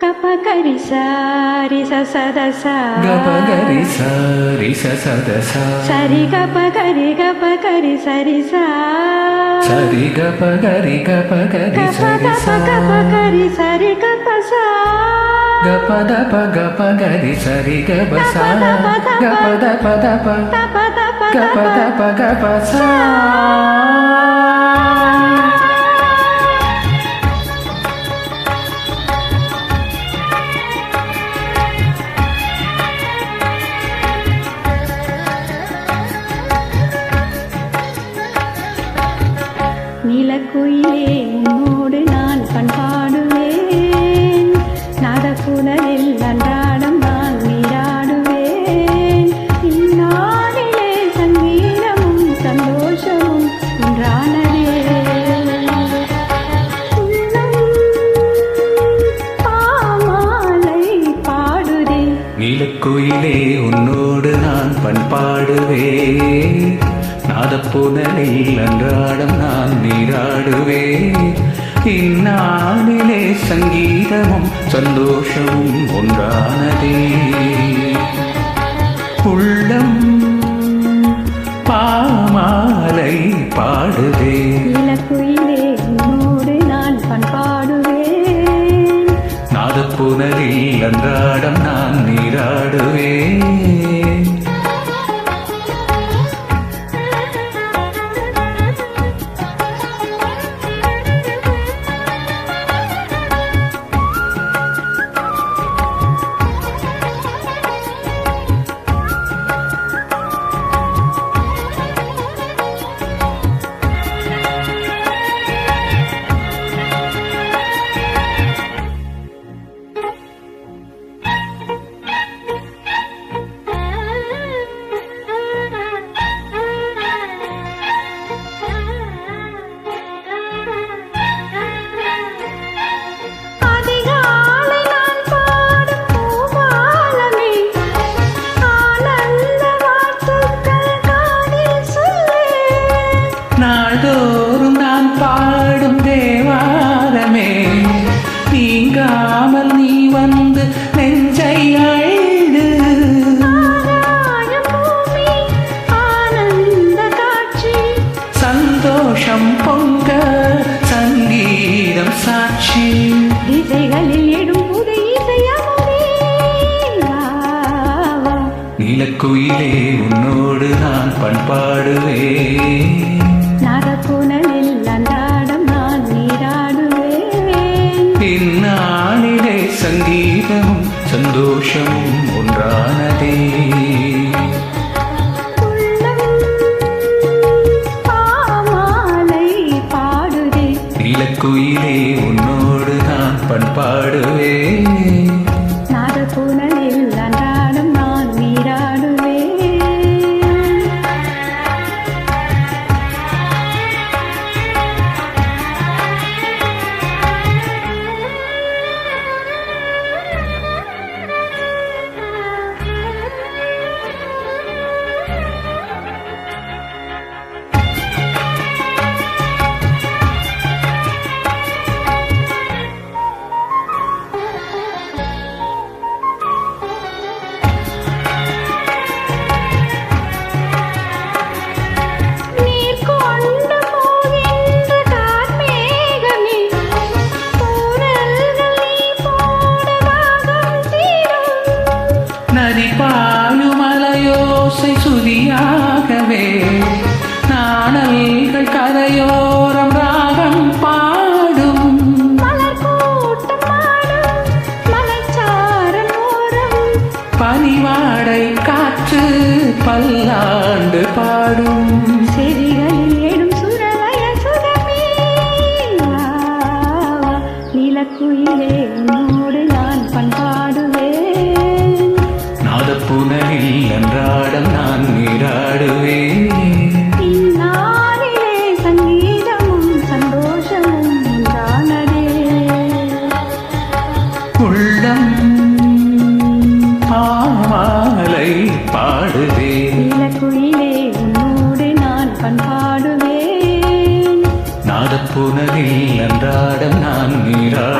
కపకరి సారి సదస గపగరి సారి సదస సరి గపగరి గపగరి సరి సరి గపగరి గపగరి సరి గపగరి సరి గపస గప దప గపగరి సరి గపస గప దప దప గప దప గపస விளக்குயிலே உன்னோடு நான் பண்பாடுவேன். நாதப்புலரில் அன்றாடம் நான் நீராடுவேன். இந்நாளிலே சங்கீதமும் சந்தோஷமும் ஒன்றானதே பாமாலை பாடுதே. நீலக்குயிலே உன்னோடு நான் பண்பாடுவேன். நாதப்புனலில் அன்றாடம் நான் நீராடுவேன். இந்நாளிலே சங்கீதமும் சந்தோஷமும் ஒன்றானதே. உள்ளம் பாமாலை பாடுதே. நாதப்புனலில் அன்றாடம் நான் நீராடுவேன். சாட்சி திசைகளில் எடும் புது. நீலக்குயிலே உன்னோடு நான் பண்பாடுவேன். நரப்புணலில் அன்றாடம் நான் நீராடுவேன். இந்நாளிலே சங்கீதமும் சந்தோஷமும் ஒன்றானதே. நீலக்குயிலே உன்னோடு நான் பண்பாடுவேன் நதி பாயுமலையோசை சுதியாகவே நாணல்கள் கரையோரம் ராகம் பாடும். பனிவாடை காற்று பல்லாண்டு பாடும். நிலக்குயிலே ஓரம் நான் பண்பாடும் அந்த புனலில் அன்றாடம் நான் நீராடுவேன். உள்ளம் பாமாலை பாடுவேன். இலக்குயிலே உன்னோடு நான் பண்பாடுவேன். நாதப்புணரில் அன்றாடம் நான் நீராடு